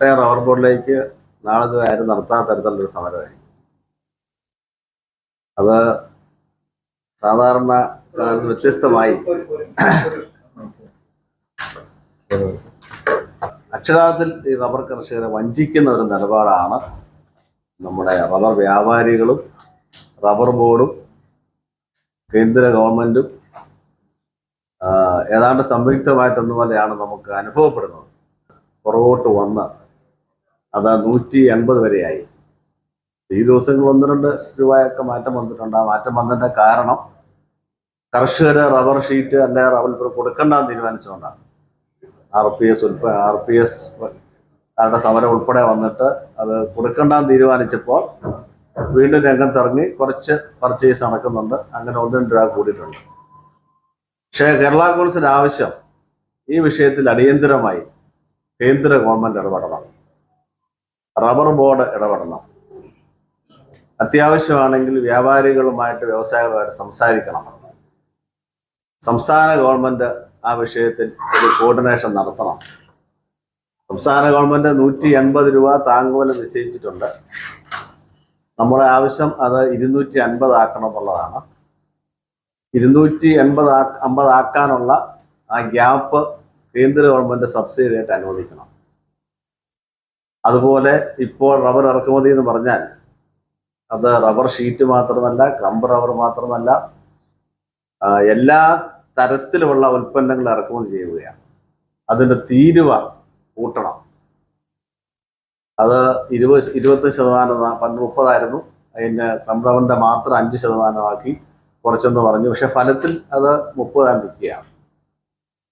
Kottayam rubber ബോർഡിലേക്ക് നാളെ ആരും നടത്താത്ത തരത്തിലുള്ളൊരു സമരമായിരിക്കും. അത് സാധാരണ വ്യത്യസ്തമായി. അക്ഷരാർത്ഥത്തിൽ ഈ റബ്ബർ കർഷകരെ വഞ്ചിക്കുന്ന ഒരു നിലപാടാണ് നമ്മുടെ റബ്ബർ വ്യാപാരികളും റബ്ബർ ബോർഡും കേന്ദ്ര ഗവൺമെന്റും ആ, ഏതാണ്ട് സംയുക്തമായിട്ടൊന്നുപോലെയാണ് നമുക്ക് അനുഭവപ്പെടുന്നത്. പുറകോട്ട് വന്ന് അത് നൂറ്റി എൺപത് വരെയായി. ഈ ദിവസങ്ങൾ ഒന്ന് രണ്ട് രൂപയൊക്കെ മാറ്റം വന്നിട്ടുണ്ട്. ആ മാറ്റം വന്നതിന്റെ കാരണം കർഷകർ റബ്ബർ ഷീറ്റ് അല്ലെ റബ്ബർ കൊടുക്കണ്ടെന്ന് തീരുമാനിച്ചുകൊണ്ടാണ് ആർ പി എസ് ഉൾപ്പെ ആർ പി എസ് അവരുടെ സമരം ഉൾപ്പെടെ വന്നിട്ട് അത് കൊടുക്കണ്ടെന്ന് തീരുമാനിച്ചപ്പോൾ വീണ്ടും രംഗത്തിറങ്ങി കുറച്ച് പർച്ചേസ് നടക്കുന്നുണ്ട്. അങ്ങനെ ഒന്ന് രണ്ട് രൂപ കൂടിയിട്ടുണ്ട്. പക്ഷേ കേരള കോൺഗ്രസിന്റെ ആവശ്യം ഈ വിഷയത്തിൽ അടിയന്തരമായി കേന്ദ്ര ഗവൺമെന്റ് ഇടപെടണം. റബ്ബർ ബോർഡ് ഇടപെടണം. അത്യാവശ്യമാണെങ്കിൽ വ്യാപാരികളുമായിട്ട് വ്യവസായികളുമായിട്ട് സംസാരിക്കണം. സംസ്ഥാന ഗവൺമെന്റ് ആ വിഷയത്തിൽ ഒരു കോർഡിനേഷൻ നടത്തണം. സംസ്ഥാന ഗവൺമെന്റ് നൂറ്റി എൺപത് രൂപ താങ്ങുവില നിശ്ചയിച്ചിട്ടുണ്ട്. നമ്മുടെ ആവശ്യം അത് ഇരുന്നൂറ്റി അൻപത് ആക്കണം എന്നുള്ളതാണ് ഇരുന്നൂറ്റി എൺപത് അമ്പത് ആക്കാനുള്ള ആ ഗ്യാപ്പ് കേന്ദ്ര ഗവൺമെന്റ് സബ്സിഡി ആയിട്ട് അനുവദിക്കണം. അതുപോലെ ഇപ്പോൾ റബ്ബർ ഇറക്കുമതി എന്ന് പറഞ്ഞാൽ അത് റബ്ബർ ഷീറ്റ് മാത്രമല്ല ക്രംബ് റബ്ബർ മാത്രമല്ല എല്ലാ തരത്തിലുമുള്ള ഉൽപ്പന്നങ്ങൾ ഇറക്കുമതി ചെയ്യുകയാണ്. അതിന്റെ തീരുവ കൂട്ടണം. അത് ഇരുപത് ഇരുപത്തി ശതമാനം പണ്ട് മുപ്പതായിരുന്നു. അതിന് ക്രംബ് മാത്രം അഞ്ച് ശതമാനമാക്കി കുറച്ചെന്ന് പറഞ്ഞു. പക്ഷെ ഫലത്തിൽ അത് മുപ്പതായി നിൽക്കുകയാണ്.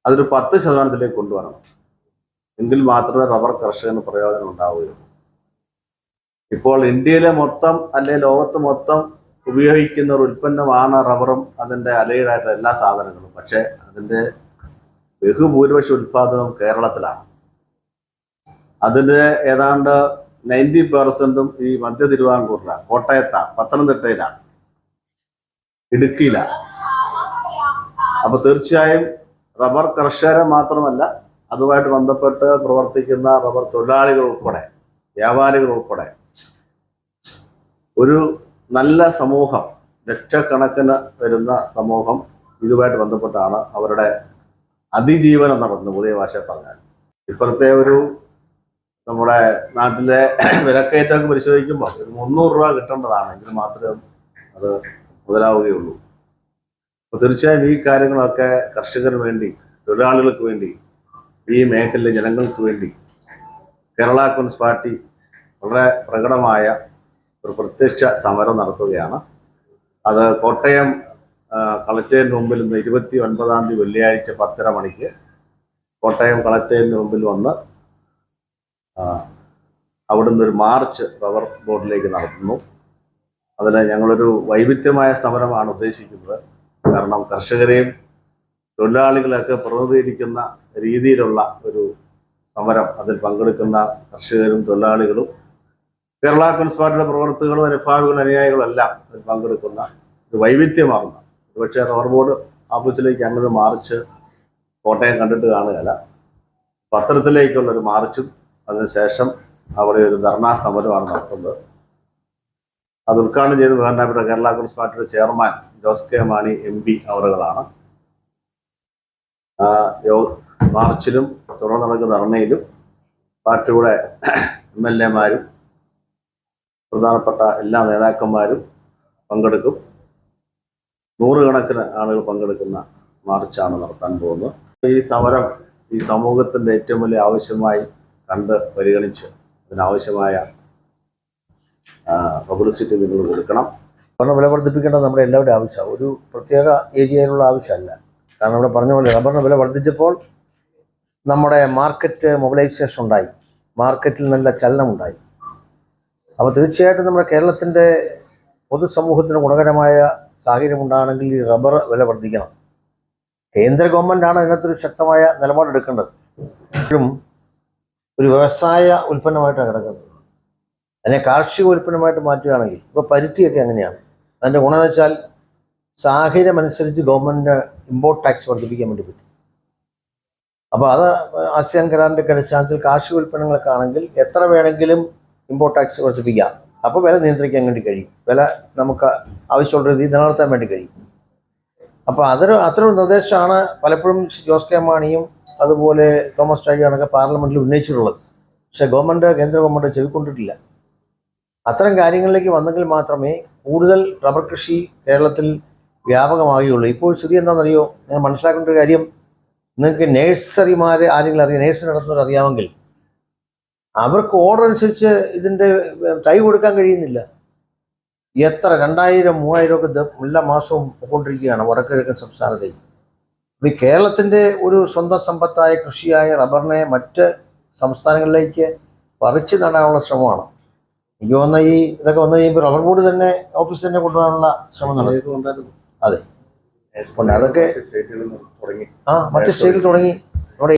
അതൊരു പത്ത് ശതമാനത്തിലേക്ക് കൊണ്ടുവരണം. എങ്കിൽ മാത്രമേ റബ്ബർ കർഷകന് പ്രയോജനം ഉണ്ടാവുകയുള്ളൂ. ഇപ്പോൾ ഇന്ത്യയിലെ മൊത്തം അല്ലെ ലോകത്ത് മൊത്തം ഉപയോഗിക്കുന്ന ഒരു ഉൽപ്പന്നമാണ് റബ്ബറും അതിന്റെ അലൈഡായിട്ടുള്ള എല്ലാ സാധനങ്ങളും. പക്ഷേ അതിന്റെ ബഹുഭൂരിപക്ഷ ഉൽപാദനവും കേരളത്തിലാണ്. അതിന്റെ ഏതാണ്ട് നയന്റി പെർസെന്റും ഈ മധ്യ തിരുവിതാംകൂറിലാണ്. കോട്ടയത്താണ് പത്തനംതിട്ടയിലാണ് ഇടുക്കിയിലാണ്. അപ്പോൾ തീർച്ചയായും റബ്ബർ കർഷകരെ മാത്രമല്ല അതുമായിട്ട് ബന്ധപ്പെട്ട് പ്രവർത്തിക്കുന്ന റബ്ബർ തൊഴിലാളികൾ ഉൾപ്പെടെ വ്യാപാരികൾ ഉൾപ്പെടെ ഒരു നല്ല സമൂഹം ലക്ഷക്കണക്കിന് വരുന്ന സമൂഹം ഇതുമായിട്ട് ബന്ധപ്പെട്ടാണ് അവരുടെ അതിജീവനം നടന്നു പുതിയ ഭാഷ പറഞ്ഞാൽ. ഇപ്പോഴത്തെ ഒരു നമ്മുടെ നാട്ടിലെ വിലക്കയറ്റമൊക്കെ പരിശോധിക്കുമ്പോൾ ഒരു മുന്നൂറ് രൂപ കിട്ടേണ്ടതാണ് എങ്കിൽ മാത്രമേ അത് മുതലാവുകയുള്ളൂ. അപ്പോൾ തീർച്ചയായും ഈ കാര്യങ്ങളൊക്കെ കർഷകന് വേണ്ടി തൊഴിലാളികൾക്ക് വേണ്ടി ഈ മേഖലയിലെ ജനങ്ങൾക്ക് വേണ്ടി കേരള കോൺഗ്രസ് പാർട്ടി വളരെ പ്രകടമായ ഒരു പ്രത്യക്ഷ സമരം നടത്തുകയാണ്. അത് കോട്ടയം കളക്ടറേറ്റിന് മുമ്പിൽ ഇന്ന് ഇരുപത്തി ഒൻപതാം തീയതി വെള്ളിയാഴ്ച പത്തര മണിക്ക് കോട്ടയം കളക്ടറേറ്റിന് മുമ്പിൽ വന്ന് അവിടുന്ന് ഒരു മാർച്ച് റബ്ബർ ബോർഡിലേക്ക് നടത്തുന്നു. അതിൽ ഞങ്ങളൊരു വൈവിധ്യമായ സമരമാണ് ഉദ്ദേശിക്കുന്നത്. കാരണം കർഷകരെയും തൊഴിലാളികളെയൊക്കെ പ്രതിനിധീകരിക്കുന്ന രീതിയിലുള്ള ഒരു സമരം അതിൽ പങ്കെടുക്കുന്ന കർഷകരും തൊഴിലാളികളും കേരള കോൺഗ്രസ് പാർട്ടിയുടെ പ്രവർത്തകരും അനുഭാവികളും അനുയായികളും എല്ലാം അതിൽ പങ്കെടുക്കുന്ന ഒരു വൈവിധ്യമാർന്ന ഒരുപക്ഷെ റബ്ബർ ബോർഡ് ആഫീസിലേക്ക് അങ്ങനെ മാർച്ച് കോട്ടയം കണ്ടിട്ട് കാണുകയല്ല. പത്രത്തിലേക്കുള്ള ഒരു മാർച്ചും അതിനുശേഷം അവിടെ ഒരു ധർണാ സമരമാണ് നടത്തുന്നത്. അത് ഉദ്ഘാടനം ചെയ്ത് ബഹുമാനപ്പെട്ട കേരള കോൺഗ്രസ് പാർട്ടിയുടെ chairman Jose K Mani M P അവറുകളാണ്. മാർച്ചിലും തുടർന്ന് നടക്കുന്ന ധർണയിലും പാർട്ടിയുടെ എം എൽ എമാരും പ്രധാനപ്പെട്ട എല്ലാ നേതാക്കന്മാരും പങ്കെടുക്കും. നൂറുകണക്കിന് ആളുകൾ പങ്കെടുക്കുന്ന മാർച്ചാണ് നടത്താൻ പോകുന്നത്. ഈ സമരം ഈ സമൂഹത്തിന്റെ ഏറ്റവും വലിയ ആവശ്യമായി കണ്ട് പരിഗണിച്ച് അതിനാവശ്യമായ പബ്ലിസിറ്റി നിങ്ങൾ കൊടുക്കണം. റബ്ബറിന് വില വർദ്ധിപ്പിക്കേണ്ടത് നമ്മുടെ എല്ലാവരുടെയും ആവശ്യമാണ്. ഒരു പ്രത്യേക ഏരിയയിലുള്ള ആവശ്യമല്ല. കാരണം ഇവിടെ പറഞ്ഞ പോലെ റബ്ബറിന് വില വർദ്ധിച്ചപ്പോൾ നമ്മുടെ മാർക്കറ്റ് മൊബിലൈസേഷൻ ഉണ്ടായി. മാർക്കറ്റിൽ നല്ല ചലനമുണ്ടായി. അപ്പോൾ തീർച്ചയായിട്ടും നമ്മുടെ കേരളത്തിന്റെ പൊതുസമൂഹത്തിന് ഗുണകരമായ സാഹചര്യം ഉണ്ടാകണമെങ്കിൽ ഈ റബ്ബർ വില വർദ്ധിക്കണം. കേന്ദ്ര ഗവൺമെന്റാണ് ഇതിനകത്തൊരു ശക്തമായ നിലപാടെടുക്കേണ്ടത്. ഇപ്പോഴും ഒരു വ്യവസായ ഉൽപ്പന്നമായിട്ടാണ് കിടക്കുന്നത്. അതിനെ കാർഷിക ഉൽപ്പന്നമായിട്ട് മാറ്റുകയാണെങ്കിൽ ഇപ്പോൾ പരുത്തിയൊക്കെ അങ്ങനെയാണ് അതിന്റെ ഗുണമെന്ന് വെച്ചാൽ സാഹചര്യം അനുസരിച്ച് ഗവൺമെന്റ് ഇമ്പോർട്ട് ടാക്സ് വർദ്ധിപ്പിക്കാൻ വേണ്ടി പറ്റും. അപ്പോൾ അത് ആസിയാൻ കരാറിന്റെ അടിസ്ഥാനത്തിൽ കാർഷിക ഉൽപ്പന്നങ്ങളൊക്കെ ആണെങ്കിൽ എത്ര വേണമെങ്കിലും ഇമ്പോർട്ട് ടാക്സ് വർദ്ധിപ്പിക്കാം. അപ്പോൾ വില നിയന്ത്രിക്കാൻ വേണ്ടി കഴിയും. വില നമുക്ക് ആവശ്യമുള്ള രീതിയിൽ നിലനിർത്താൻ വേണ്ടി കഴിയും. അപ്പോൾ അതൊരു അത്തരം നിർദ്ദേശമാണ് പലപ്പോഴും ജോസ് കെ മാണിയും അതുപോലെ തോമസ് ചാഴിയാണൊക്കെ പാർലമെന്റിൽ ഉന്നയിച്ചിട്ടുള്ളത്. പക്ഷെ ഗവൺമെന്റ് കേന്ദ്ര ഗവൺമെന്റ് ചെവിക്കൊണ്ടിട്ടില്ല. അത്തരം കാര്യങ്ങളിലേക്ക് വന്നെങ്കിൽ മാത്രമേ കൂടുതൽ റബ്ബർ കൃഷി കേരളത്തിൽ വ്യാപകമാകുകയുള്ളൂ ഇപ്പോൾ സ്ഥിതി എന്താണെന്നറിയോ? ഞാൻ മനസ്സിലാക്കേണ്ട ഒരു കാര്യം നിങ്ങൾക്ക് നേഴ്സറിമാർ ആരെങ്കിലും അറിയാം നേഴ്സ് നടത്തുന്നവർ അറിയാമെങ്കിൽ അവർക്ക് ഓർഡർ അനുസരിച്ച് ഇതിന്റെ തൈ കൊടുക്കാൻ കഴിയുന്നില്ല. എത്ര? രണ്ടായിരം മൂവായിരം ഒക്കെ എല്ലാ മാസവും പോയിക്കൊണ്ടിരിക്കുകയാണ് വടക്കിഴക്കൻ സംസ്ഥാനത്തേക്ക് അപ്പോൾ ഈ കേരളത്തിന്റെ ഒരു സ്വന്തം സമ്പത്തായ കൃഷിയായ റബ്ബറിനെ മറ്റ് സംസ്ഥാനങ്ങളിലേക്ക് പറിച്ചു നടാനുള്ള ശ്രമമാണ്. എനിക്ക് തോന്നുന്ന ഈ ഇതൊക്കെ വന്നു കഴിയുമ്പോൾ റബ്ബർ ബോർഡ് തന്നെ ഓഫീസ് തന്നെ കൊണ്ടുപോകാനുള്ള ശ്രമം നടക്കും. അതെ. അതൊക്കെ- തുടങ്ങി. ആ മറ്റു സ്റ്റേറ്റിൽ തുടങ്ങി.